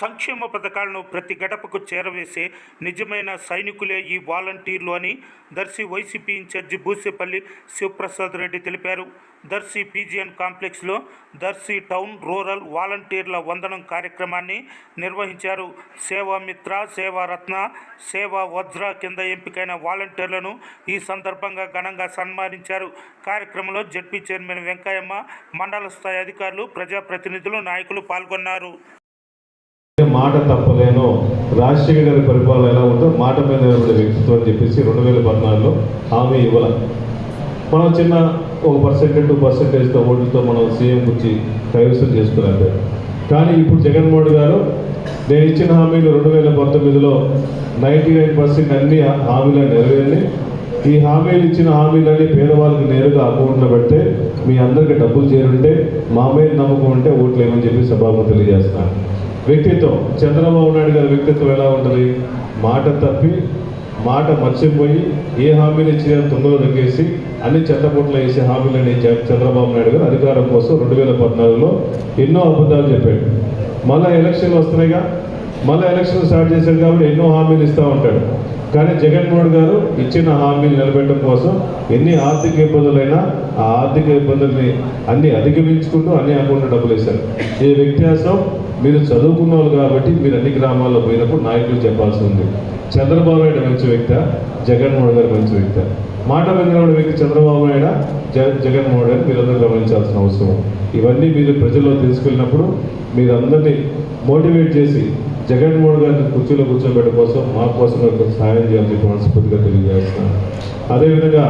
సంక్షేమ పథకాలను ప్రతి గడపకు చేరవేసే నిజమైన సైనికులే ఈ వాలంటీర్లు అని దర్శి వైసీపీ ఇన్ఛార్జి బూసేపల్లి శివప్రసాద్ రెడ్డి తెలిపారు. దర్శి పీజీఎన్ కాంప్లెక్స్లో దర్శి టౌన్ రూరల్ వాలంటీర్ల వందనం కార్యక్రమాన్ని నిర్వహించారు. సేవామిత్ర సేవారత్న సేవా వజ్ర కింద ఎంపికైన వాలంటీర్లను ఈ సందర్భంగా ఘనంగా సన్మానించారు. కార్యక్రమంలో జడ్పీ చైర్మన్ వెంకయ్యమ్మ మండల స్థాయి అధికారులు ప్రజాప్రతినిధులు నాయకులు పాల్గొన్నారు. తప్పలేను. రాజశేఖర్ గారి పరిపాలన ఎలా ఉందో మాట మీద నిలబడే వ్యక్తిత్వం అని చెప్పేసి రెండు వేల పద్నాలుగులో హామీ ఇవ్వాల. మనం చిన్న ఒక పర్సెంట్ టూ పర్సెంటేజ్తో ఓట్లతో మనం సీఎం గురించి కైవసం చేసుకున్నారు కానీ ఇప్పుడు జగన్మోహన్ గారు నేను ఇచ్చిన హామీలు రెండు వేల పంతొమ్మిదిలో నైంటీ నైన్ పర్సెంట్ అన్ని హామీలను నెరవేరినాయి. ఈ హామీలు ఇచ్చిన హామీలన్నీ పేదవాళ్ళకి నేరుగా అకౌంట్లో పెడితే మీ అందరికి డబ్బులు చేరుంటే మా మీద నమ్మకం ఉంటే ఓట్లేమని చెప్పి సభాము తెలియజేస్తున్నాను వ్యక్తిత్వం. చంద్రబాబు నాయుడు గారి వ్యక్తిత్వం ఎలా ఉంటుంది? మాట తప్పి మాట మర్చిపోయి ఏ హామీలు ఇచ్చినా తొందరలో తగ్గేసి అన్ని చెత్తపూట్లు వేసే హామీలని చంద్రబాబు నాయుడు గారు అధికారం కోసం రెండు వేల పద్నాలుగులో ఎన్నో అబద్ధాలు చెప్పాడు. మళ్ళీ ఎలక్షన్లు వస్తున్నాయిగా. మళ్ళీ ఎలక్షన్ స్టార్ట్ చేశాడు కాబట్టి ఎన్నో హామీలు ఇస్తూ ఉంటాడు. కానీ జగన్మోహన్ గారు ఇచ్చిన హామీలు నిలబెట్టడం కోసం ఎన్ని ఆర్థిక ఇబ్బందులైనా ఆ ఆర్థిక ఇబ్బందుల్ని అన్ని అధిగమించుకుంటూ అన్ని అకౌంట్లో డబ్బులు వేశారు. ఈ వ్యత్యాసం? మీరు చదువుకున్న వాళ్ళు కాబట్టి మీరు అన్ని గ్రామాల్లో పోయినప్పుడు నాయకులు చెప్పాల్సి ఉంది. చంద్రబాబు నాయుడు మంచి వ్యక్త జగన్మోహన్ గారు మంచి వ్యక్త. మాట మీద వ్యక్తి చంద్రబాబు నాయుడు జగన్ జగన్మోహన్ గారు మీరందరూ గమనించాల్సిన అవసరం. ఇవన్నీ మీరు ప్రజల్లో తీసుకెళ్ళినప్పుడు మీరు అందరినీ మోటివేట్ చేసి జగన్మోహన్ గారిని కుర్చీలో కూర్చోబెట్టడం కోసం మా కోసం సహాయం చేయాలని మనస్ఫూర్తిగా తెలియజేస్తున్నాను. అదేవిధంగా